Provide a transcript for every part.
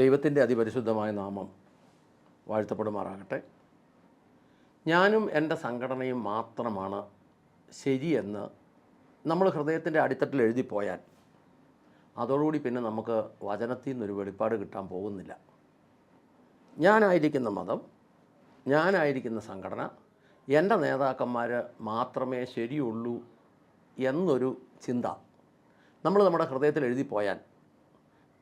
ദൈവത്തിന്റെ അതിപരിശുദ്ധമായ നാമം വാഴ്ത്തപ്പെടുമാറാകട്ടെ. ഞാനും എന്റെ സംഘടനയും മാത്രമാണ് ശരിയെന്ന് നമ്മൾ ഹൃദയത്തിന്റെ അടിത്തട്ടിൽ എഴുതിപ്പോയാൽ അതോടുകൂടി പിന്നെ നമുക്ക് വചനത്തിൽ നിന്നൊരു വെളിപ്പാട് കിട്ടാൻ പോകുന്നില്ല. ഞാനായിരിക്കുന്ന മതം ഞാനായിരിക്കുന്ന സംഘടന എന്റെ നേതാക്കന്മാർ മാത്രമേ ശരിയുള്ളൂ എന്നൊരു ചിന്ത നമ്മൾ നമ്മുടെ ഹൃദയത്തിൽ എഴുതിപ്പോയാൽ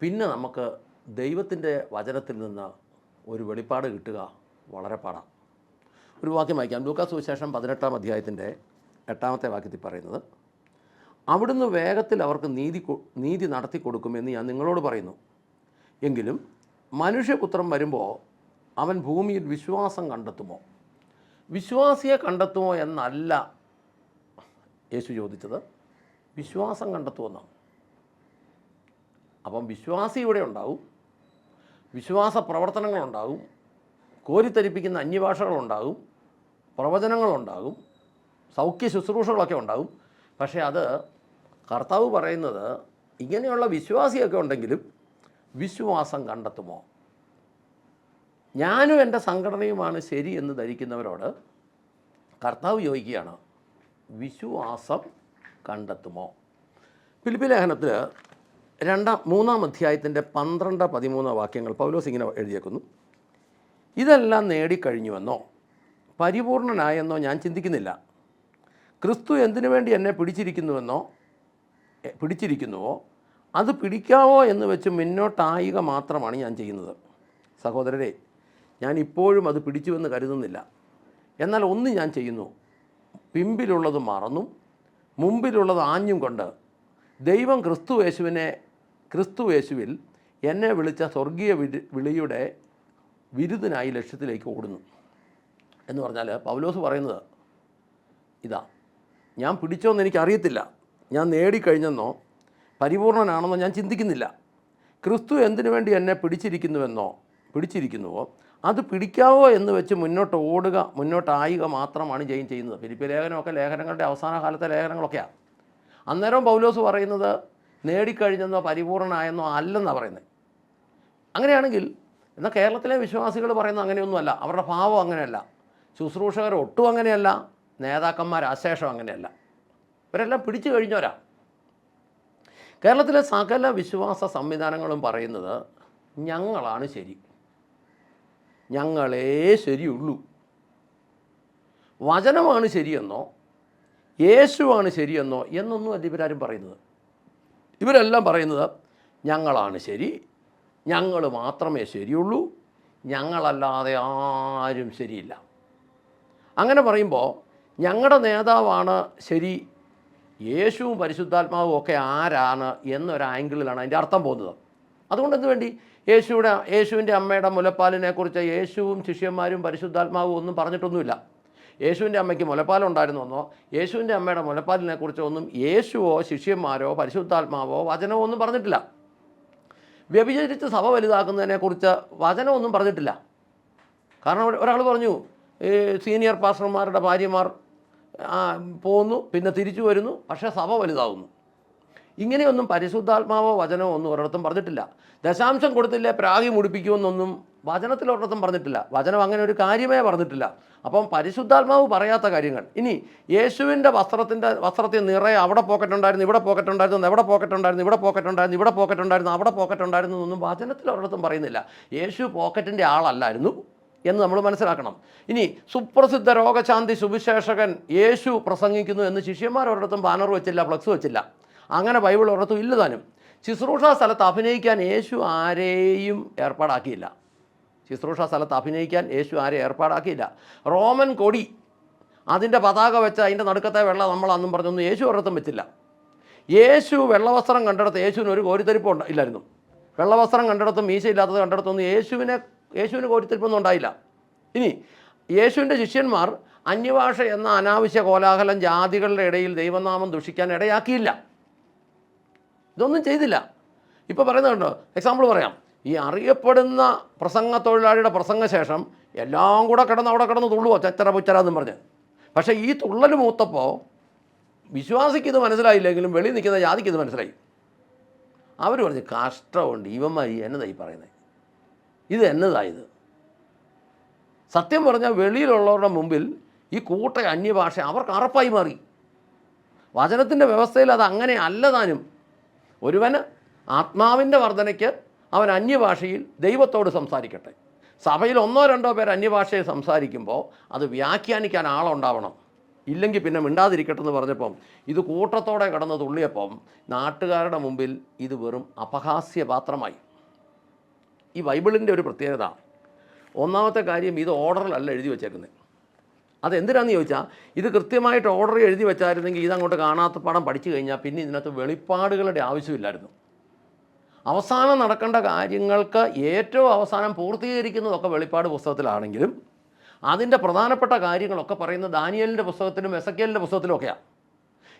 പിന്നെ നമുക്ക് ദൈവത്തിന്റെ വചനത്തിൽ നിന്ന് ഒരു വെളിപ്പാട് കിട്ടുക വളരെ പാടാണ്. ഒരു വാക്യം വായിക്കാം. ലൂക്കാ സുവിശേഷം പതിനെട്ടാം അധ്യായത്തിന്റെ എട്ടാമത്തെ വാക്യത്തിൽ പറയുന്നത് അവിടുന്ന് വേഗത്തിൽ അവർക്ക് നീതി നീതി നടത്തി കൊടുക്കുമെന്ന് ഞാൻ നിങ്ങളോട് പറയുന്നു. എങ്കിലും മനുഷ്യപുത്രം വരുമ്പോൾ അവൻ ഭൂമിയിൽ വിശ്വാസം കണ്ടെത്തുമോ? വിശ്വാസിയെ കണ്ടെത്തുമോ എന്നല്ല യേശു ചോദിച്ചത്. വിശ്വാസം കണ്ടെത്തുമെന്നാണ്. അപ്പം വിശ്വാസി ഇവിടെ ഉണ്ടാവും. വിശ്വാസ പ്രവർത്തനങ്ങളുണ്ടാകും കോരിത്തരിപ്പിക്കുന്ന അന്യഭാഷകളുണ്ടാകും പ്രവചനങ്ങളുണ്ടാകും സൗഖ്യ ശുശ്രൂഷകളൊക്കെ ഉണ്ടാകും പക്ഷേ അത് കർത്താവ് പറയുന്നത് ഇങ്ങനെയുള്ള വിശ്വാസിയൊക്കെ ഉണ്ടെങ്കിലും വിശ്വാസം കണ്ടെത്തുമോ? ഞാനും എന്റെ സംഘടനയുമാണ് ശരി എന്ന് ധരിക്കുന്നവരോട് കർത്താവ് ചോദിക്കുകയാണ് വിശ്വാസം കണ്ടെത്തുമോ? ഫിലിപ്പി ലേഖനത്തിൽ രണ്ടാം മൂന്നാം അധ്യായത്തിന്റെ പന്ത്രണ്ട് പതിമൂന്ന് വാക്യങ്ങൾ പൗലോസ് ഇങ്ങനെ എഴുതിയേക്കുന്നു. ഇതെല്ലാം നേടിക്കഴിഞ്ഞുവെന്നോ പരിപൂർണനായെന്നോ ഞാൻ ചിന്തിക്കുന്നില്ല. ക്രിസ്തു എന്തിനു വേണ്ടി എന്നെ പിടിച്ചിരിക്കുന്നുവെന്നോ? പിടിച്ചിരിക്കുന്നുവോ? അത് പിടിക്കാവോ എന്ന് വെച്ച് മുന്നോട്ടായുക മാത്രമാണ് ഞാൻ ചെയ്യുന്നത്. സഹോദരരെ ഞാൻ ഇപ്പോഴും അത് പിടിച്ചുവെന്ന് കരുതുന്നില്ല. എന്നാൽ ഒന്ന് ഞാൻ ചെയ്യുന്നു. പിമ്പിലുള്ളത് മറന്നും. മുമ്പിലുള്ളത് ആഞ്ഞും കൊണ്ട് ദൈവം ക്രിസ്തു യേശുവിനെ ക്രിസ്തു യേശുവിൽ എന്നെ വിളിച്ച സ്വർഗീയ വിളി വിളിയുടെ വിരുദ്ധനായി ലക്ഷ്യത്തിലേക്ക് ഓടുന്നു. എന്ന് പറഞ്ഞാൽ പൗലോസ് പറയുന്നത് ഇതാ ഞാൻ പിടിച്ചോന്ന് എനിക്കറിയത്തില്ല. ഞാൻ നേടിക്കഴിഞ്ഞെന്നോ പരിപൂർണനാണെന്നോ ഞാൻ ചിന്തിക്കുന്നില്ല. ക്രിസ്തു എന്തിനു വേണ്ടി എന്നെ പിടിച്ചിരിക്കുന്നുവെന്നോ പിടിച്ചിരിക്കുന്നുവോ അത് പിടിക്കാവോ എന്ന് വെച്ച് മുന്നോട്ട് ഓടുക മുന്നോട്ടായുക മാത്രമാണ് ജയിൻ ചെയ്യുന്നത്. ഫിലിപ്പ് ലേഖനമൊക്കെ ലേഖനങ്ങളുടെ അവസാന കാലത്തെ ലേഖനങ്ങളൊക്കെയാണ് അന്നേരം പൗലോസ് പറയുന്നത് നേടിക്കഴിഞ്ഞെന്നോ പരിപൂർണനായെന്നോ അല്ലെന്നാണ് പറയുന്നത് അങ്ങനെയാണെങ്കിൽ എന്നാൽ കേരളത്തിലെ വിശ്വാസികൾ പറയുന്നത് അങ്ങനെയൊന്നുമല്ല. അവരുടെ ഭാവം അങ്ങനെയല്ല. ശുശ്രൂഷകർ ഒട്ടും അങ്ങനെയല്ല. നേതാക്കന്മാർ അശേഷം അങ്ങനെയല്ല. ഇവരെല്ലാം പിടിച്ചു കഴിഞ്ഞവരാ. കേരളത്തിലെ സകല വിശ്വാസ സംവിധാനങ്ങളും പറയുന്നത് ഞങ്ങളാണ് ശരി. ഞങ്ങളേ ശരിയുള്ളൂ. വചനമാണ് ശരിയെന്നോ യേശുവാണ് ശരിയെന്നോ എന്നൊന്നും അല്ല പറയുന്നത്. ഇവരെല്ലാം പറയുന്നത് ഞങ്ങളാണ് ശരി ഞങ്ങൾ മാത്രമേ ശരിയുള്ളൂ ഞങ്ങളല്ലാതെ ആരും ശരിയില്ല. അങ്ങനെ പറയുമ്പോൾ ഞങ്ങളുടെ നേതാവാണ് ശരി യേശുവും പരിശുദ്ധാത്മാവും ഒക്കെ ആരാണ് എന്നൊരു ആംഗിളിലാണ് അതിന്റെ അർത്ഥം പോകുന്നത്. അതുകൊണ്ട് എന്ത് വേണ്ടി? യേശുവിടെ യേശുവിന്റെ അമ്മയുടെ മുലപ്പാലിനെക്കുറിച്ച് യേശുവും ശിഷ്യന്മാരും പരിശുദ്ധാത്മാവും ഒന്നും പറഞ്ഞിട്ടൊന്നുമില്ല. യേശുവിന്റെ അമ്മയ്ക്ക് മുലപ്പാലുണ്ടായിരുന്നെന്നോ യേശുവിന്റെ അമ്മയുടെ മുലപ്പാലിനെക്കുറിച്ചോ ഒന്നും യേശുവോ ശിഷ്യന്മാരോ പരിശുദ്ധാത്മാവോ വചനമോ ഒന്നും പറഞ്ഞിട്ടില്ല. വ്യഭിചരിച്ച് സഭ വലുതാക്കുന്നതിനെക്കുറിച്ച് വചനമൊന്നും പറഞ്ഞിട്ടില്ല. കാരണം ഒരാൾ പറഞ്ഞു ഈ സീനിയർ പാസ്റ്റർമാരുടെ ഭാര്യമാർ പോകുന്നു പിന്നെ തിരിച്ചു വരുന്നു പക്ഷേ സഭ വലുതാവുന്നു. ഇങ്ങനെയൊന്നും പരിശുദ്ധാത്മാവോ വചനമോ ഒന്നും ഒരിടത്തും പറഞ്ഞിട്ടില്ല. ദശാംശം കൊടുത്തില്ലേ പ്രാഗി മുടിപ്പിക്കുമെന്നൊന്നും വചനത്തിൽ ഒരിടത്തും പറഞ്ഞിട്ടില്ല. വചനം അങ്ങനെ ഒരു കാര്യമേ പറഞ്ഞിട്ടില്ല. അപ്പം പരിശുദ്ധാത്മാവ് പറയാത്ത കാര്യങ്ങൾ. ഇനി യേശുവിന്റെ വസ്ത്രത്തിന്റെ വസ്ത്രത്തിൽ നിറയെ അവിടെ പോക്കറ്റ് ഉണ്ടായിരുന്നു ഇവിടെ പോക്കറ്റ് ഉണ്ടായിരുന്നു എവിടെ പോക്കറ്റ് ഉണ്ടായിരുന്നു ഇവിടെ പോക്കറ്റ് ഉണ്ടായിരുന്നു ഇവിടെ പോക്കറ്റ് ഉണ്ടായിരുന്നു അവിടെ പോക്കറ്റ് ഉണ്ടായിരുന്നു എന്നൊന്നും വചനത്തിൽ ഒരിടത്തും പറയുന്നില്ല. യേശു പോക്കറ്റിന്റെ ആളല്ലായിരുന്നു എന്ന് നമ്മൾ മനസ്സിലാക്കണം. ഇനി സുപ്രസിദ്ധ രോഗശാന്തി സുവിശേഷകൻ യേശു പ്രസംഗിക്കുന്നു എന്ന് ശിഷ്യന്മാർ ഒരിടത്തും ബാനർ വെച്ചില്ല ഫ്ലക്സ് വെച്ചില്ല. അങ്ങനെ ബൈബിൾ ഒരിടത്തും ഇല്ലതാനും ശുശ്രൂഷ സ്ഥലത്ത് അഭിനയിക്കാൻ യേശു ആരെയും ഏർപ്പാടാക്കിയില്ല. ശുശ്രൂഷ സ്ഥലത്ത് അഭിനയിക്കാൻ യേശു ആരെ ഏർപ്പാടാക്കിയില്ല. റോമൻ കൊടി അതിന്റെ പതാക വെച്ച് അതിന്റെ നടുക്കത്തെ വെള്ള നമ്മൾ അന്നും പറഞ്ഞൊന്നും യേശു ഒരിടത്തും വെച്ചില്ല. യേശു വെള്ളവസ്ത്രം കണ്ടിടത്ത് യേശുവിന് ഒരു കോരിത്തരിപ്പ് ഉണ്ട ഇല്ലായിരുന്നു. വെള്ളവസ്ത്രം കണ്ടിടത്തും മീശയില്ലാത്തത് കണ്ടിടത്തൊന്നും യേശുവിനെ യേശുവിന് കോരിത്തരിപ്പൊന്നും ഉണ്ടായില്ല. ഇനി യേശുവിന്റെ ശിഷ്യന്മാർ അന്യഭാഷ എന്ന അനാവശ്യ കോലാഹലം ജാതികളുടെ ഇടയിൽ ദൈവനാമം ദുഷിക്കാൻ ഇടയാക്കിയില്ല. ഇതൊന്നും ചെയ്തില്ല. ഇപ്പോൾ പറയുന്നുണ്ടോ എക്സാമ്പിൾ പറയാം. ഈ അറിയപ്പെടുന്ന പ്രസംഗ തൊഴിലാളിയുടെ പ്രസംഗശേഷം എല്ലാം കൂടെ കിടന്ന് അവിടെ കിടന്ന് തുള്ളുവോ? ചച്ചറ പുച്ചറ എന്നും പറഞ്ഞ്. പക്ഷേ ഈ തുള്ളൽ മൂത്തപ്പോൾ വിശ്വാസിക്ക് ഇത് മനസ്സിലായില്ലെങ്കിലും വെളിയിൽ നിൽക്കുന്ന ജാതിക്ക് ഇത് മനസ്സിലായി. അവർ പറഞ്ഞു കഷ്ടമുണ്ട് ഇവന്മാരി എന്നതായി പറയുന്നത് ഇത് എന്നതായത് സത്യം പറഞ്ഞാൽ വെളിയിലുള്ളവരുടെ മുമ്പിൽ ഈ കൂട്ട അന്യഭാഷ അവർക്ക് അറപ്പായി മാറി. വചനത്തിന്റെ വ്യവസ്ഥയിൽ അത് അങ്ങനെ അല്ലതാനും ഒരുവന് ആത്മാവിന്റെ വർധനയ്ക്ക് അവൻ അന്യഭാഷയിൽ ദൈവത്തോട് സംസാരിക്കട്ടെ. സഭയിൽ ഒന്നോ രണ്ടോ പേർ അന്യഭാഷയിൽ സംസാരിക്കുമ്പോൾ അത് വ്യാഖ്യാനിക്കാൻ ആളുണ്ടാവണം. ഇല്ലെങ്കിൽ പിന്നെ മിണ്ടാതിരിക്കട്ടെ എന്ന് പറഞ്ഞപ്പം ഇത് കൂട്ടത്തോടെ കടന്ന് തുള്ളിയപ്പം നാട്ടുകാരുടെ മുമ്പിൽ ഇത് വെറും അപഹാസ്യപാത്രമായി. ഈ ബൈബിളിന്റെ ഒരു പ്രത്യേകത. ഒന്നാമത്തെ കാര്യം ഇത് ഓർഡറിലല്ല എഴുതി വെച്ചേക്കുന്നത്. അതെന്തിനാണെന്ന് ചോദിച്ചാൽ ഇത് കൃത്യമായിട്ട് ഓർഡർ എഴുതി വെച്ചായിരുന്നെങ്കിൽ ഇതങ്ങോട്ട് കാണാത്ത പാഠം പഠിച്ചു കഴിഞ്ഞാൽ പിന്നെ ഇതിനകത്ത് വെളിപ്പാടുകളുടെ ആവശ്യമില്ലായിരുന്നു. അവസാനം നടക്കേണ്ട കാര്യങ്ങൾക്ക് ഏറ്റവും അവസാനം പൂർത്തീകരിക്കുന്നതൊക്കെ വെളിപ്പാട് പുസ്തകത്തിലാണെങ്കിലും അതിന്റെ പ്രധാനപ്പെട്ട കാര്യങ്ങളൊക്കെ പറയുന്നത് ദാനിയലിന്റെ പുസ്തകത്തിലും എസക്കേലിന്റെ പുസ്തകത്തിലും ഒക്കെയാണ്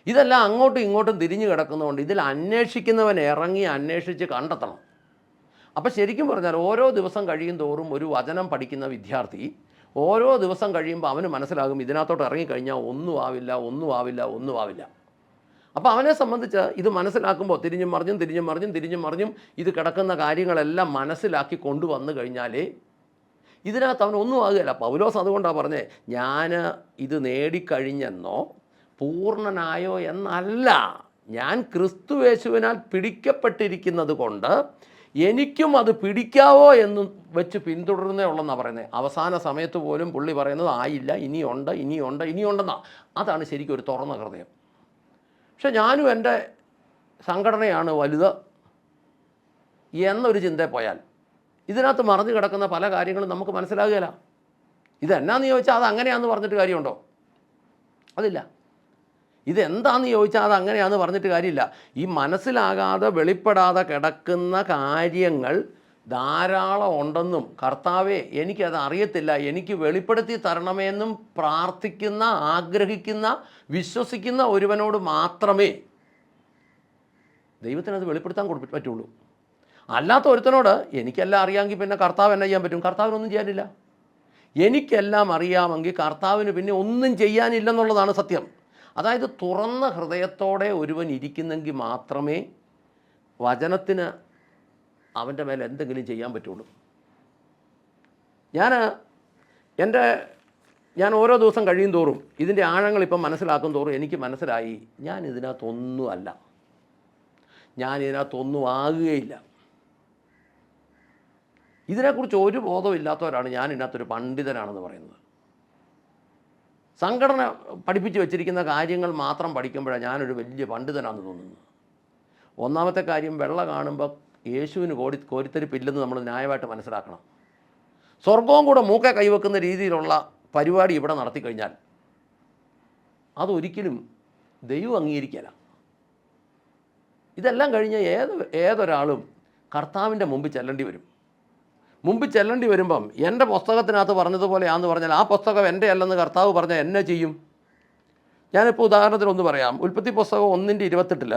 ഇതെല്ലാം അങ്ങോട്ടും ഇങ്ങോട്ടും തിരിഞ്ഞു കിടക്കുന്നതുകൊണ്ട് ഇതിൽ അന്വേഷിക്കുന്നവൻ ഇറങ്ങി അന്വേഷിച്ച് കണ്ടെത്തണം. അപ്പോൾ ശരിക്കും പറഞ്ഞാൽ ഓരോ ദിവസം കഴിയും തോറും ഒരു വചനം പഠിക്കുന്ന വിദ്യാർത്ഥി ഓരോ ദിവസം കഴിയുമ്പോൾ അവന് മനസ്സിലാകും ഇതിനകത്തോട്ട് ഇറങ്ങിക്കഴിഞ്ഞാൽ ഒന്നും ആവില്ല ഒന്നും ആവില്ല ഒന്നും ആവില്ല. അപ്പോൾ അവനെ സംബന്ധിച്ച് ഇത് മനസ്സിലാക്കുമ്പോൾ തിരിഞ്ഞും മറിഞ്ഞും തിരിഞ്ഞും മറിഞ്ഞും തിരിഞ്ഞും മറിഞ്ഞും ഇത് കിടക്കുന്ന കാര്യങ്ങളെല്ലാം മനസ്സിലാക്കി കൊണ്ടുവന്നു കഴിഞ്ഞാലേ ഇതിനകത്ത് അവനൊന്നും ആകുകയില്ല. പൗലോസ് അതുകൊണ്ടാണ് പറഞ്ഞേ ഞാൻ ഇത് നേടിക്കഴിഞ്ഞെന്നോ പൂർണനായോ എന്നല്ല. ഞാൻ ക്രിസ്തുവേശുവിനാൽ പിടിക്കപ്പെട്ടിരിക്കുന്നത് കൊണ്ട് എനിക്കും അത് പിടിക്കാവോ എന്ന് വെച്ച് പിന്തുടരുന്നേ ഉള്ളെന്നാണ് പറയുന്നത് അവസാന സമയത്ത് പോലും പുള്ളി പറയുന്നത് ആയില്ല ഇനിയുണ്ട് ഇനിയുണ്ട് ഇനിയുണ്ടെന്നാണ് അതാണ് ശരിക്കും ഒരു തുറന്ന ഹൃദയം. പക്ഷെ ഞാനും എന്റെ സംഘടനയാണ് വലുത് എന്നൊരു ചിന്ത പോയാൽ ഇതിനകത്ത് മറഞ്ഞു കിടക്കുന്ന പല കാര്യങ്ങളും നമുക്ക് മനസ്സിലാകുകയില്ല. ഇതെന്നാന്ന് ചോദിച്ചാൽ അത് അങ്ങനെയാന്ന് പറഞ്ഞിട്ട് കാര്യമുണ്ടോ? അതില്ല. ഇതെന്താന്ന് ചോദിച്ചാൽ അത് അങ്ങനെയാന്ന് പറഞ്ഞിട്ട് കാര്യമില്ല. ഈ മനസ്സിലാകാതെ വെളിപ്പെടാതെ കിടക്കുന്ന കാര്യങ്ങൾ ധാരാളം ഉണ്ടെന്നും കർത്താവെ എനിക്കത് അറിയത്തില്ല. എനിക്ക് വെളിപ്പെടുത്തി തരണമെന്നും പ്രാർത്ഥിക്കുന്ന ആഗ്രഹിക്കുന്ന വിശ്വസിക്കുന്ന ഒരുവനോട് മാത്രമേ ദൈവത്തിനത് വെളിപ്പെടുത്താൻ കൊടു പറ്റുള്ളൂ. അല്ലാത്ത ഒരുത്തനോട് എനിക്കെല്ലാം അറിയാമെങ്കിൽ പിന്നെ കർത്താവ് എന്നെ ചെയ്യാൻ പറ്റും. കർത്താവിനൊന്നും ചെയ്യാനില്ല. എനിക്കെല്ലാം അറിയാമെങ്കിൽ കർത്താവിന് പിന്നെ ഒന്നും ചെയ്യാനില്ലെന്നുള്ളതാണ് സത്യം. അതായത് തുറന്ന ഹൃദയത്തോടെ ഒരുവൻ ഇരിക്കുന്നെങ്കിൽ മാത്രമേ വചനത്തിന് അവന്റെ മേലെ എന്തെങ്കിലും ചെയ്യാൻ പറ്റുള്ളൂ. ഞാൻ എന്റെ ഞാൻ ഓരോ ദിവസം കഴിയും തോറും ഇതിന്റെ ആഴങ്ങൾ ഇപ്പം മനസ്സിലാക്കും തോറും എനിക്ക് മനസ്സിലായി ഞാൻ ഇതിനകത്തൊന്നും അല്ല. ഞാൻ ഇതിനകത്തൊന്നും ആകുകയില്ല. ഇതിനെക്കുറിച്ച് ഒരു ബോധവും ഇല്ലാത്തവരാണ് ഞാൻ ഇതിനകത്തൊരു പണ്ഡിതനാണെന്ന് പറയുന്നത്. സംഘടന പഠിപ്പിച്ച് വെച്ചിരിക്കുന്ന കാര്യങ്ങൾ മാത്രം പഠിക്കുമ്പോഴാണ് ഞാനൊരു വലിയ പണ്ഡിതനാണെന്ന് തോന്നുന്നത്. ഒന്നാമത്തെ കാര്യം വെള്ള കാണുമ്പോൾ യേശുവിന് കോടി കോരിത്തരിപ്പില്ലെന്ന് നമ്മൾ ന്യായമായിട്ട് മനസ്സിലാക്കണം. സ്വർഗവും കൂടെ മൂക്കെ കൈവെക്കുന്ന രീതിയിലുള്ള പരിപാടി ഇവിടെ നടത്തിക്കഴിഞ്ഞാൽ അതൊരിക്കലും ദൈവം അംഗീകരിക്കില്ല ഇതെല്ലാം കഴിഞ്ഞ് ഏത് ഏതൊരാളും കർത്താവിന്റെ മുമ്പിൽ ചെല്ലേണ്ടി വരും. മുമ്പിൽ ചെല്ലേണ്ടി വരുമ്പം എന്റെ പുസ്തകത്തിനകത്ത് പറഞ്ഞതുപോലെയാന്ന് പറഞ്ഞാൽ ആ പുസ്തകം എന്റെ അല്ലെന്ന് കർത്താവ് പറഞ്ഞാൽ എന്നെ ചെയ്യും. ഞാനിപ്പോൾ ഉദാഹരണത്തിന് ഒന്ന് പറയാം. ഉൽപ്പത്തി പുസ്തകം ഒന്നിന്റെ ഇരുപത്തെട്ടിൽ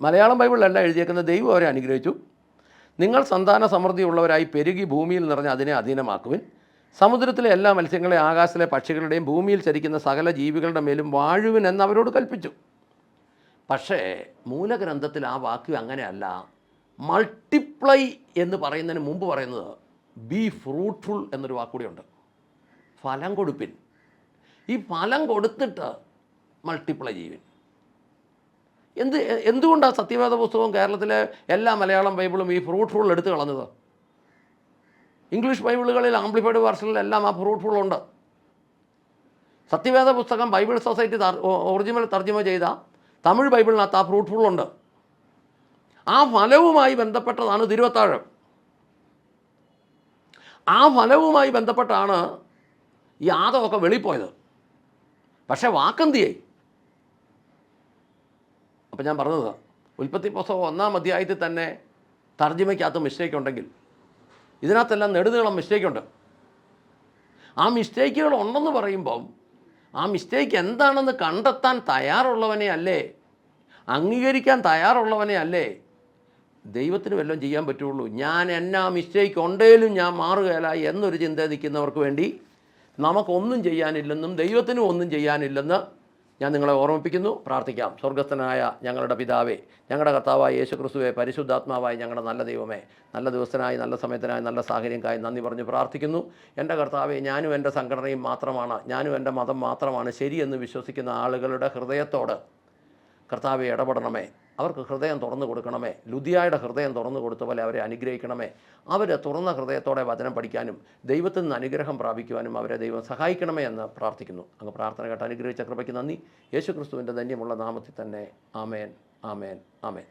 മലയാളം ബൈബിളിലല്ല എഴുതിയേക്കുന്ന ദൈവം അവരെ അനുഗ്രഹിച്ചു. നിങ്ങൾ സന്താന സമൃദ്ധിയുള്ളവരായി പെരുകി ഭൂമിയിൽ നിറഞ്ഞ് അതിനെ അധീനമാക്കുവിൻ. സമുദ്രത്തിലെ എല്ലാ മത്സ്യങ്ങളെ ആകാശത്തിലെ പക്ഷികളുടെയും ഭൂമിയിൽ ചരിക്കുന്ന സകല ജീവികളുടെ മേലും വാഴുവിൻ എന്ന് അവരോട് കൽപ്പിച്ചു. പക്ഷേ മൂലഗ്രന്ഥത്തിൽ ആ വാക്യം അങ്ങനെയല്ല. മൾട്ടിപ്ലൈ എന്ന് പറയുന്നതിന് മുമ്പ് പറയുന്നത് ബി ഫ്രൂട്ട്ഫുൾ എന്നൊരു വാക്കുകൂടിയുണ്ട് ഫലം കൊടുപ്പിൻ. ഈ ഫലം കൊടുത്തിട്ട് മൾട്ടിപ്ലൈ ചെയ്യുവിൻ. എന്ത് എന്തുകൊണ്ടാണ് സത്യവേദ പുസ്തകവും കേരളത്തിലെ എല്ലാ മലയാളം ബൈബിളും ഈ ഫ്രൂട്ട്ഫുൾ എടുത്തു കളഞ്ഞത്? ഇംഗ്ലീഷ് ബൈബിളുകളിൽ ആംപ്ലിഫൈഡ് വേർഷനിലെല്ലാം ആ ഫ്രൂട്ട്ഫുൾ ഉണ്ട്. സത്യവേദ പുസ്തകം ബൈബിൾ സൊസൈറ്റി ഒറിജിനൽ തർജമ ചെയ്ത തമിഴ് ബൈബിളിനകത്ത് ആ ഫ്രൂട്ട്ഫുൾ ഉണ്ട്. ആ ഫലവുമായി ബന്ധപ്പെട്ടതാണ് തിരുവത്താഴം. ആ ഫലവുമായി ബന്ധപ്പെട്ടാണ് ഈ ആദമൊക്കെ വെളിപ്പോയത്. പക്ഷേ വാക്കെന്തിയായി അപ്പം ഞാൻ പറഞ്ഞത് ഉൽപ്പത്തി പുസ്തകം ഒന്നാം അധ്യായത്തിൽ തന്നെ തർജിമയ്ക്കകത്ത് മിസ്റ്റേക്ക് ഉണ്ടെങ്കിൽ ഇതിനകത്തെല്ലാം നെടുനീളം മിസ്റ്റേക്കുണ്ട് ആ മിസ്റ്റേക്കുകൾ ഉണ്ടെന്ന് പറയുമ്പം ആ മിസ്റ്റേക്ക് എന്താണെന്ന് കണ്ടെത്താൻ തയ്യാറുള്ളവനെ അല്ലേ? അംഗീകരിക്കാൻ തയ്യാറുള്ളവനെ അല്ലേ? ദൈവത്തിന് വല്ലതും ചെയ്യാൻ പറ്റുള്ളൂ. ഞാൻ എന്നാ മിസ്റ്റേക്ക് ഉണ്ടേലും ഞാൻ മാറുകയല്ല എന്നൊരു ചിന്ത നിൽക്കുന്നവർക്ക് വേണ്ടി നമുക്കൊന്നും ചെയ്യാനില്ലെന്നും ദൈവത്തിനും ഒന്നും ചെയ്യാനില്ലെന്ന് ഞാൻ നിങ്ങളെ ഓർമ്മിപ്പിക്കുന്നു പ്രാർത്ഥിക്കാം. സ്വർഗസ്ഥനായ ഞങ്ങളുടെ പിതാവേ ഞങ്ങളുടെ കർത്താവായ യേശു ക്രിസ്തുവെ പരിശുദ്ധാത്മാവായി ഞങ്ങളുടെ നല്ല ദൈവമേ നല്ല ദിവസത്തിനായി നല്ല സമയത്തിനായി നല്ല സാഹചര്യങ്ങൾക്കായി നന്ദി പറഞ്ഞു പ്രാർത്ഥിക്കുന്നു. എന്റെ കർത്താവെ ഞാനും എന്റെ സംഘടനയും മാത്രമാണ് ഞാനും എന്റെ മതം മാത്രമാണ് ശരിയെന്ന് വിശ്വസിക്കുന്ന ആളുകളുടെ ഹൃദയത്തോട് കർത്താവെ ഇടപെടണമേ. അവർക്ക് ഹൃദയം തുറന്നു കൊടുക്കണമേ. ലുദിയായുടെ ഹൃദയം തുറന്നു കൊടുത്ത പോലെ അവരെ അനുഗ്രഹിക്കണമേ. അവർ തുറന്ന ഹൃദയത്തോടെ വചനം പഠിക്കാനും ദൈവത്തിൽ നിന്ന് അനുഗ്രഹം പ്രാപിക്കുവാനും അവരെ ദൈവം സഹായിക്കണമേ എന്ന് പ്രാർത്ഥിക്കുന്നു. അങ്ങ് പ്രാർത്ഥന കേട്ട് അനുഗ്രഹിച്ച കൃപയ്ക്ക് നന്ദി. യേശുക്രിസ്തുവിന്റെ ധന്യമുള്ള നാമത്തിൽ തന്നെ ആമേൻ ആമേൻ ആമേൻ.